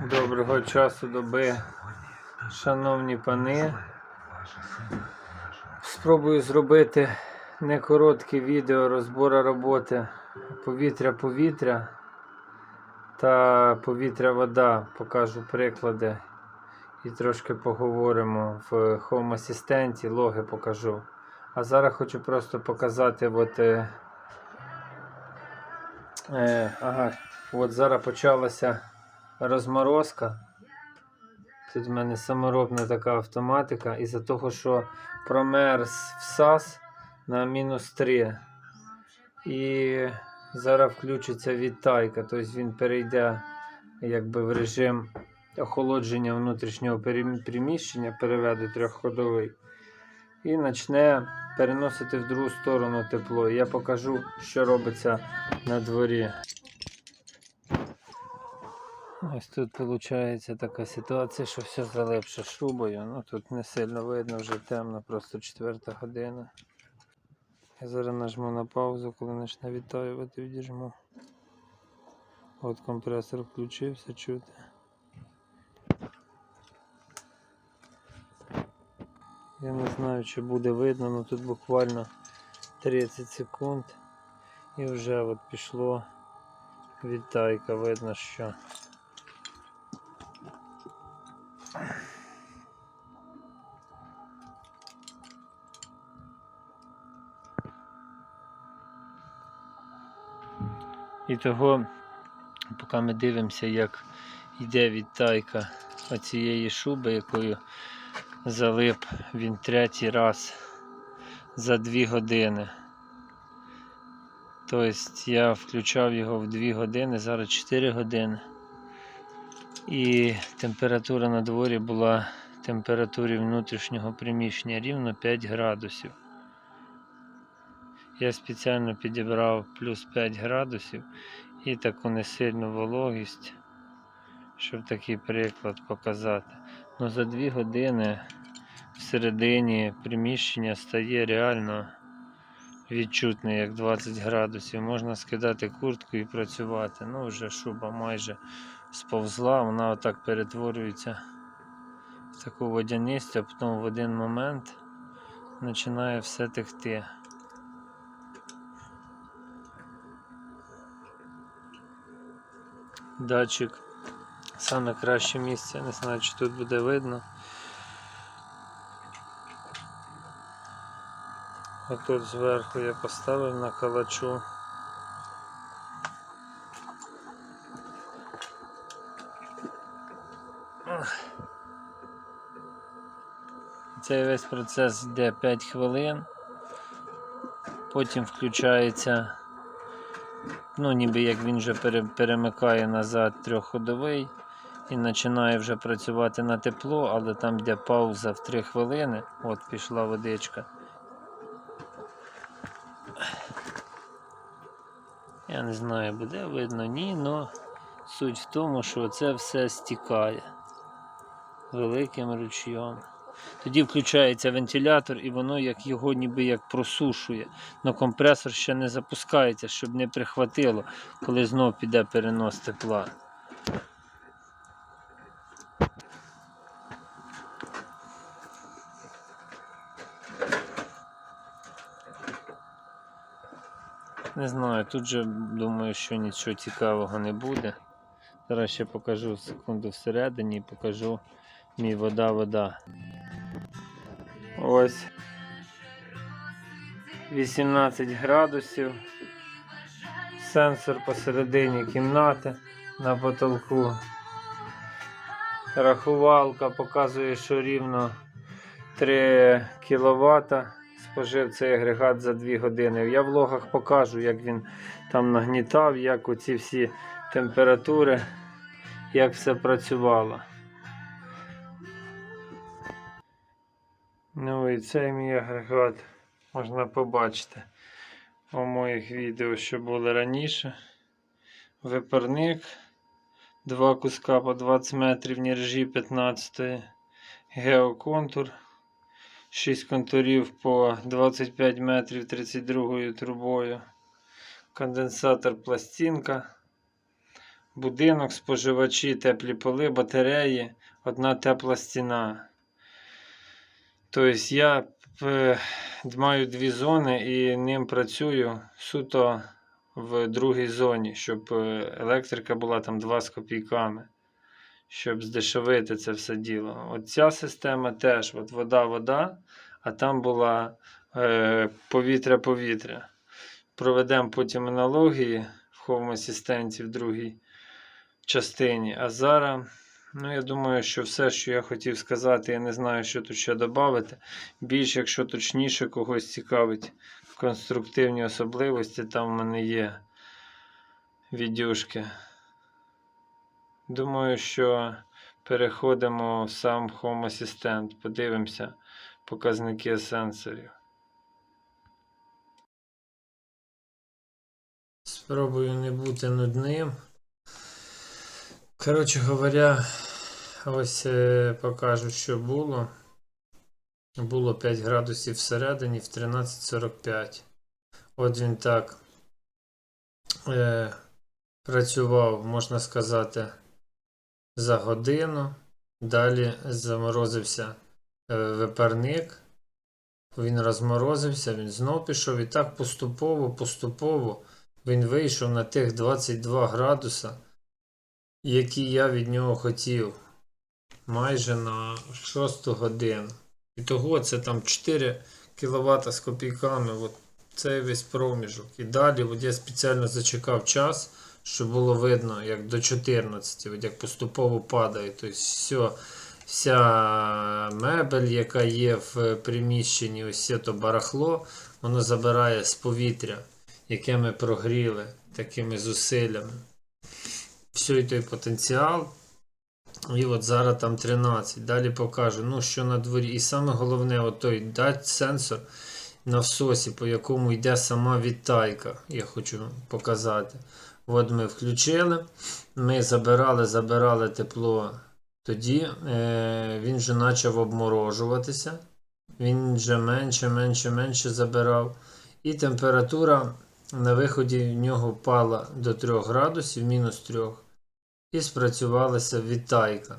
Доброго часу доби, шановні пани. Спробую зробити не коротке відео розбору роботи повітря-повітря та повітря-вода. Покажу приклади і трошки поговоримо в Home Assistant, логи покажу. А зараз хочу просто показати от, е, е, ага, от зараз почалася розморозка. Тут в мене саморобна така автоматика. Із-за того, що промерз всас на мінус 3. І зараз включиться відтайка, тобто він перейде якби в режим охолодження внутрішнього приміщення, переведе трьохходовий. І почне переносити в другу сторону тепло. Я покажу, що робиться на дворі. Ось тут виходить така ситуація, що все залипше шубою. Ну тут не сильно видно, вже темно, просто четверта година. Я зараз нажму на паузу, коли почне відтаювати, відіжму. От компресор включився, чути. Я не знаю, чи буде видно, але тут буквально 30 секунд і вже от пішло відтайка, видно, що. І того, поки ми дивимося, як йде відтайка оцієї шуби, якою залип він третій раз за 2 години. Тобто я включав його в 2 години, зараз 4 години. І температура на дворі була температурі внутрішнього приміщення рівно 5 градусів. Я спеціально підібрав плюс 5 градусів і таку несильну вологість, щоб такий приклад показати. Ну за 2 години всередині приміщення стає реально відчутний, як 20 градусів. Можна скидати куртку і працювати. Ну, вже шуба майже сповзла, вона отак перетворюється в таку водянисту, а потім в один момент починає все текти. Датчик саме краще місце, не знаю, чи тут буде видно. Отут зверху я поставив на калачу. Цей весь процес йде 5 хвилин, потім включається, ну ніби як він вже пере- перемикає назад трьохходовий і починає вже працювати на тепло, але там йде пауза в 3 хвилини. От пішла водичка. Я не знаю, буде видно, ні, але суть в тому, що це все стікає великим ручйом. Тоді включається вентилятор і воно як його ніби як просушує. Но компресор ще не запускається, щоб не прихватило, коли знов піде перенос тепла. Не знаю, тут же думаю, що нічого цікавого не буде. Зараз ще покажу секунду всередині і покажу мій вода-вода. Ось 18 градусів. Сенсор посередині кімнати на потолку. Рахувалка показує, що рівно 3 кВт спожив цей агрегат за 2 години. Я в логах покажу, як він там нагнітав, як оці всі температури, як все працювало. Ну і цей мій агрегат можна побачити у моїх відео, що були раніше. Випарник. Два куска по 20 метрів нержі 15 геоконтур. 6 контурів по 25 метрів 32 трубою. Конденсатор пластинка. будинок, споживачі, теплі поли, батареї, одна тепла стіна. Тобто я е, маю дві зони і ним працюю суто в другій зоні, щоб е, електрика була там 2 з копійками, щоб здешевити це все діло. От ця система теж, от вода-вода, а там була е, повітря-повітря. Проведемо потім аналогії в Home Assistant в другій частині. А зараз, ну я думаю, що все, що я хотів сказати, я не знаю, що тут ще додати. Більш, якщо точніше когось цікавить конструктивні особливості, там в мене є відюшки. Думаю, що переходимо в сам Home Assistant, подивимося показники сенсорів. Спробую не бути нудним. Коротше говоря, ось е, покажу, що було. Було 5 градусів всередині в 13.45. От він так е, працював, можна сказати, за годину. Далі заморозився е, випарник. Він розморозився, він знов пішов і так поступово, поступово він вийшов на тих 22 градуса, які я від нього хотів. Майже на 6 годину. І того це там 4 кВт з копійками. От цей весь проміжок. І далі от я спеціально зачекав час, щоб було видно, як до 14, от як поступово падає. Тобто все, вся мебель, яка є в приміщенні, ось це то барахло, воно забирає з повітря, яке ми прогріли такими зусиллями. Все той потенціал. І от зараз там 13. Далі покажу, ну що на дворі. І саме головне, от той дать сенсор на всосі, по якому йде сама відтайка. Я хочу показати. От ми включили. Ми забирали, забирали тепло. Тоді е, він вже почав обморожуватися. Він вже менше, менше, менше забирав. І температура на виході в нього впала до 3 градусів, мінус 3 і спрацювалася відтайка.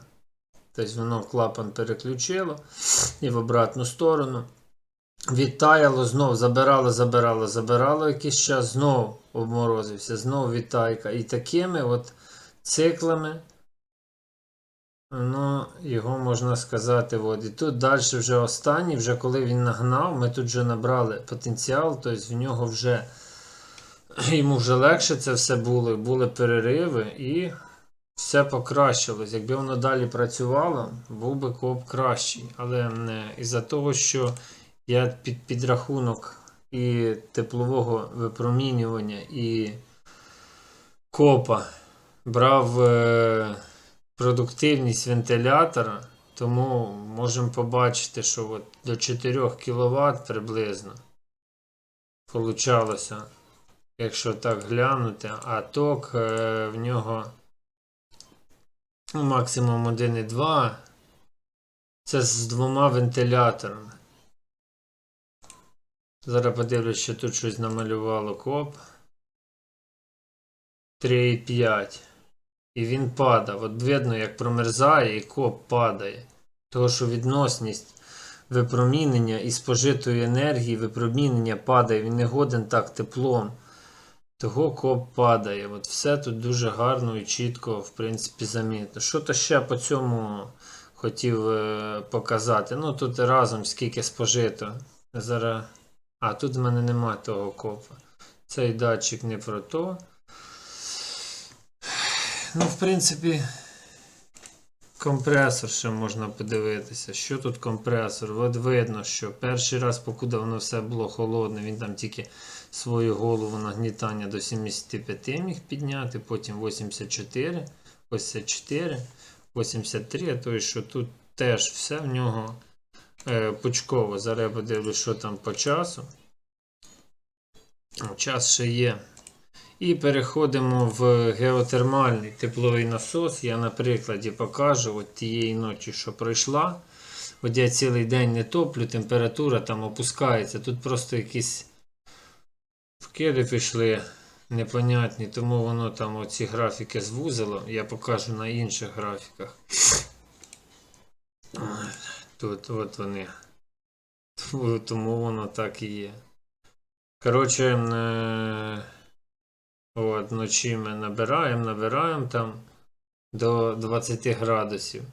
Тобто воно клапан переключило і в обратну сторону. Відтаяло, знов забирало, забирало, забирало якийсь час, знов обморозився, знов відтайка. І такими от циклами, ну, його можна сказати. От. І тут далі вже останній, вже коли він нагнав, ми тут вже набрали потенціал, тобто в нього вже йому вже легше це все було, були перериви і все покращилось. Якби воно далі працювало, був би коп кращий. Але із-за того, що я під підрахунок і теплового випромінювання, і копа брав е, продуктивність вентилятора, тому можемо побачити, що от до 4 кВт приблизно получалося, якщо так глянути, а ток е, в нього максимум 1,2. Це з двома вентиляторами. Зараз подивлюсь, що тут щось намалювало коп. 3,5. І він падав. От видно, як промерзає і коп падає. Того, що відносність випромінення і спожитої енергії, випромінення падає, він не годен так теплом. Того коп падає. От все тут дуже гарно і чітко, в принципі, замітно. Що то ще по цьому хотів е, показати? Ну, тут разом скільки спожито. Зараз. А, тут в мене нема того копа. Цей датчик не про то. Ну, в принципі, компресор ще можна подивитися. Що тут компресор? От видно, що перший раз, покуди воно все було холодне, він там тільки свою голову нагнітання до 75 міг підняти, потім 84, 84, 83, тобто що тут теж все в нього е, пучково. Зараз я подивлюсь, що там по часу. Час ще є. І переходимо в геотермальний тепловий насос. Я на прикладі покажу от тієї ночі, що пройшла. От я цілий день не топлю, температура там опускається. Тут просто якісь вкиди пішли непонятні, тому воно там оці графіки звузило. Я покажу на інших графіках. Тут от вони. Тому- воно так і є. Коротше, е, от, вночі ми набираємо, набираємо там до 20 градусів.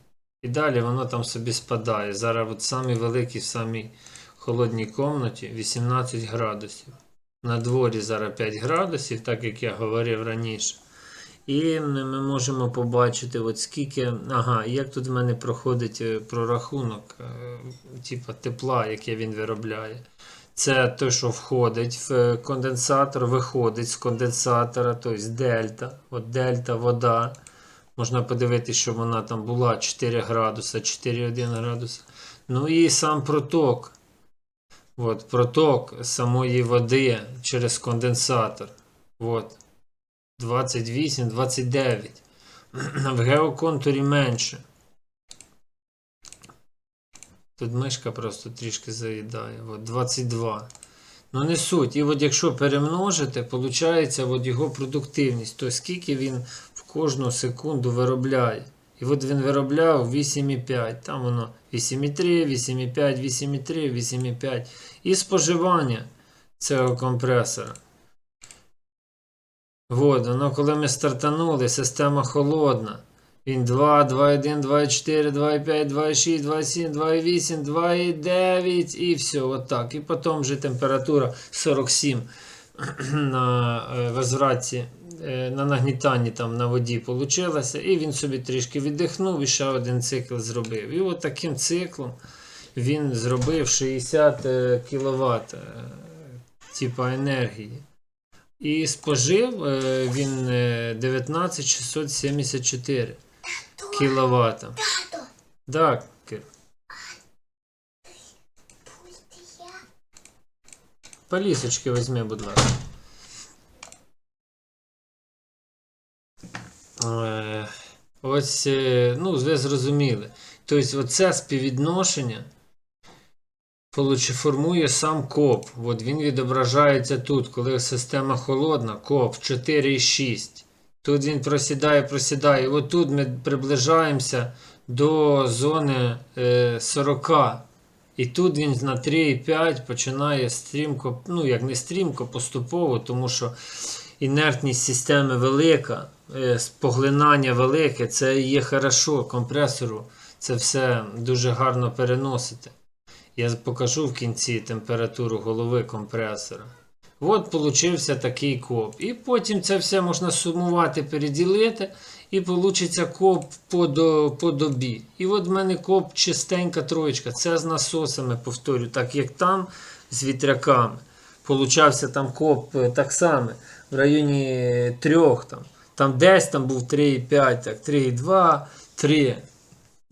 І далі воно там собі спадає. Зараз от самі великі, в самій холодній комнаті 18 градусів. На дворі зараз 5 градусів, так як я говорив раніше. І ми можемо побачити, от скільки. Ага, як тут в мене проходить е, прорахунок, е, типу тепла, яке він виробляє. Це те, що входить в е, конденсатор, виходить з конденсатора, тобто дельта. От дельта, вода. Можна подивитися, що вона там була 4 градуса, 4,1 градуса. Ну і сам проток. От, проток самої води через конденсатор. От. 28, 29. В геоконтурі менше. Тут мишка просто трішки заїдає. От 22. Ну не суть. І от якщо перемножити, виходить його продуктивність. То скільки він в кожну секунду виробляє. І от він виробляв 8,5. Там воно 8,3, 8,5, 8,3, 8,5. І споживання цього компресора. От, воно коли ми стартанули, система холодна. Він 2, 2,1, 2,4, 2,5, 2,6, 2,7, 2,8, 2,9 і все, отак. І потім вже температура 47 на е, возвраті, на нагнітанні там на воді получилася. І він собі трішки віддихнув і ще один цикл зробив. І от таким циклом він зробив 60 кВт типа енергії. І спожив е, він е, 19674 кВт. Так, Кир. Полісочки візьми, будь ласка. Ось, е, ну, ви зрозуміли. Тобто, оце співвідношення формує сам коп. От він відображається тут, коли система холодна, коп 4,6. Тут він просідає, просідає. От тут ми приближаємося до зони е, 40. І тут він на 3,5 починає стрімко, ну як не стрімко, поступово, тому що інертність системи велика, е, поглинання велике, це є хорошо компресору. Це все дуже гарно переносити. Я покажу в кінці температуру голови компресора. От получився такий коп. І потім це все можна сумувати, переділити, і получиться коп по, до, по добі. І от в мене коп чистенька троєчка. Це з насосами, повторю, так як там з вітряками. Получався там коп е, так само в районі 3. Там, там десь там був 3,5, так, 3,2, 3.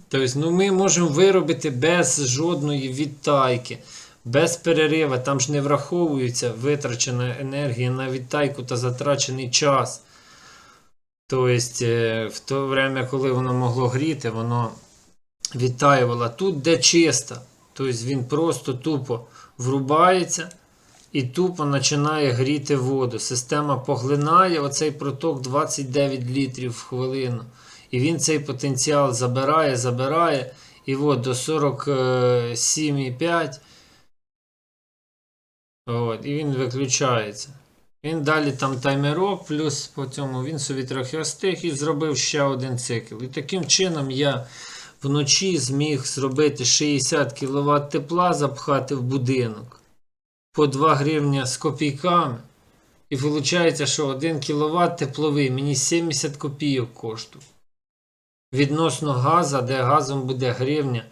Тобто, ну, ми можемо виробити без жодної відтайки, без перерива. Там ж не враховується витрачена енергія на відтайку та затрачений час. Тобто, е, в то время, коли воно могло гріти, воно відтаювало. Тут де чисто. Тобто він просто тупо врубається і тупо починає гріти воду. Система поглинає оцей проток 29 літрів в хвилину. І він цей потенціал забирає, забирає. І от до 47,5. От, і він виключається. Він далі там таймерок, плюс по цьому він собі трохи остиг і зробив ще один цикл. І таким чином я вночі зміг зробити 60 кВт тепла, запхати в будинок по 2 гривня з копійками. І виходить, що 1 кВт тепловий мені 70 копійок коштує. Відносно газа, де газом буде гривня,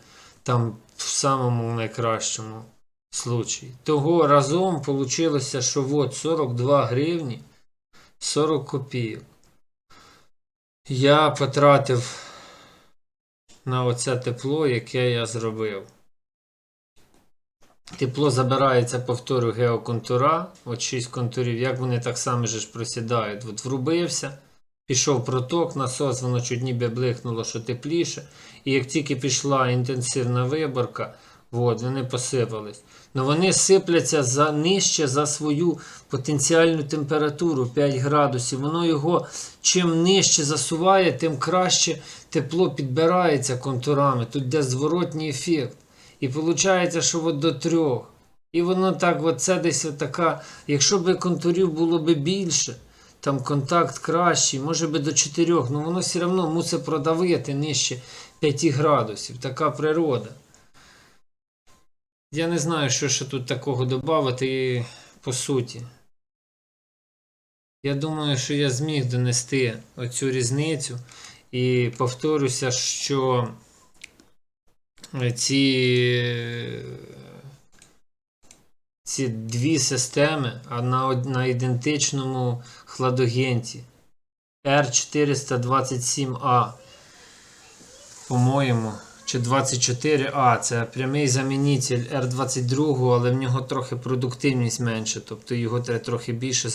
там в самому найкращому случаї. Того разом вийшло, що от 42 гривні 40 копійок. Я потратив на оце тепло, яке я зробив. Тепло забирається, повторю, геоконтура. От 6 контурів, як вони так само ж просідають. От врубився, пішов проток, насос, воно чуть ніби блихнуло, що тепліше. І як тільки пішла інтенсивна виборка, От, вони посипались. Ну вони сипляться за нижче за свою потенціальну температуру 5 градусів. Воно його чим нижче засуває, тим краще тепло підбирається контурами. Тут де зворотній ефект. І виходить, що от до трьох. І воно так, от це десь така. Якщо б контурів було б більше, там контакт кращий, може би до 4, ну воно все одно мусить продавити нижче 5 градусів. Така природа. Я не знаю, що ще тут такого додати по суті. Я думаю, що я зміг донести оцю різницю. І повторюся, що ці, ці дві системи на, на ідентичному хладагенті R427A, по-моєму, чи 24А, це прямий замінитель R22, але в нього трохи продуктивність менше, тобто його треба трохи більше за